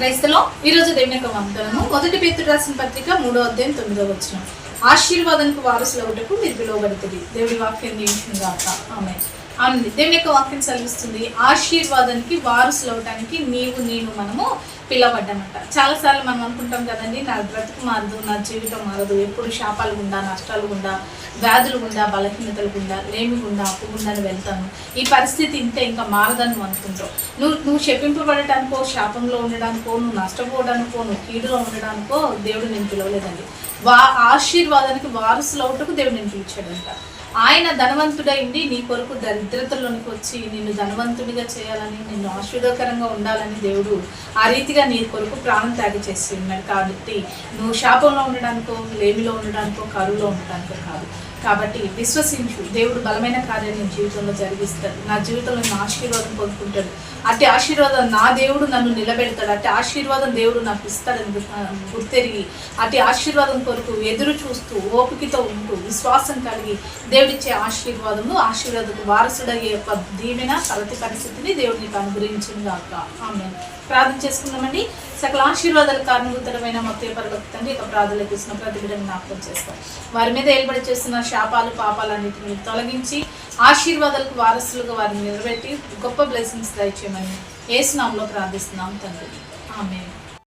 క్రైస్తలో ఈరోజు దేవుని యొక్క వాగ్దానము. మొదటి పేతుడు రాసిన పత్రిక మూడో అధ్యాయం తొమ్మిదో వచ్చిన ఆశీర్వాదానికి వారసులు ఒకటకు మీరు పిలువబడుతుంది. దేవుడి వాక్యం దీవించిన గాక. ఆమె ఆమె దేవుని యొక్క వాక్యం సెలవిస్తుంది ఆశీర్వాదానికి వారసులు అవటానికి నీవు నేను మనము పిలవడ్డామంట చాలాసార్లు మనం అనుకుంటాం కదండి నా బ్రతుకు మారదు నా జీవితం మారదు ఎప్పుడు శాపాలు గుండా నష్టాలు గుండా వ్యాధులు గుండా బలహీనతలు గుండా లేమి గుండా అప్పు గుండా వెళ్తాను. ఈ పరిస్థితి ఇంతే ఇంకా మారదని నువ్వు అనుకుంటావు. నువ్వు నువ్వు చెప్పింపబడటానికో శాపంలో ఉండడానికో నువ్వు నష్టపోవడానికో నువ్వు కీడులో ఉండడానికో దేవుడు నేను పిలవలేదండి. వా ఆశీర్వాదానికి వారసులు అవుటకు దేవుడు నేను పిలిచాడంట. ఆయన ధనవంతుడైంది నీ కొరకు దరిద్రతలోనికి వచ్చి నిన్ను ధనవంతుడిగా చేయాలని నిన్ను ఆశీర్వదకరంగా ఉండాలని దేవుడు ఆ రీతిగా నీ కొరకు ప్రాణం త్యాగ చేసి ఉన్నాడు కాబట్టి నువ్వు శాపంలో ఉండడానికో లేమిలో ఉండడానికో కరువులో ఉండడానికో కాదు. కాబట్టి విశ్వసించు. దేవుడు బలమైన కార్యం నీ జీవితంలో జరిగిస్తాడు. నా జీవితంలో నేను ఆశీర్వాదం పొందుకుంటాడు. అట్టి ఆశీర్వాదం నా దేవుడు నన్ను నిలబెడతాడు. అట్టి ఆశీర్వాదం దేవుడు నాకు ఇస్తాడని గుర్తెరిగి అట్టి ఆశీర్వాదం కొరకు ఎదురు చూస్తూ ఓపికతో ఉంటూ విశ్వాసం కలిగి దేవుడిచ్చే ఆశీర్వాదము ఆశీర్వాదకు వారసుడయ్యే యొక్క దీవెన కలతి పరిస్థితిని దేవుడు నీకు అనుగ్రహించింది కాక ఆమె ప్రార్థన చేసుకుందామండి. సకల ఆశీర్వాదాల కారణభూతరమైన మొత్తం పరలోకి ఇక ప్రార్థనలు ప్రార్థనలకు ప్రతి బిడ్డను జ్ఞాపకం చేస్తాం. వారి మీద ఏర్పడి చేస్తున్న శాపాలు పాపాలన్నింటినీ తొలగించి ఆశీర్వాదాలకు వారసులుగా వారిని నిలబెట్టి గొప్ప బ్లెస్సింగ్స్ దయచేయమని ఏసునాంలో ప్రార్థిస్తున్నాం తండ్రి. ఆమె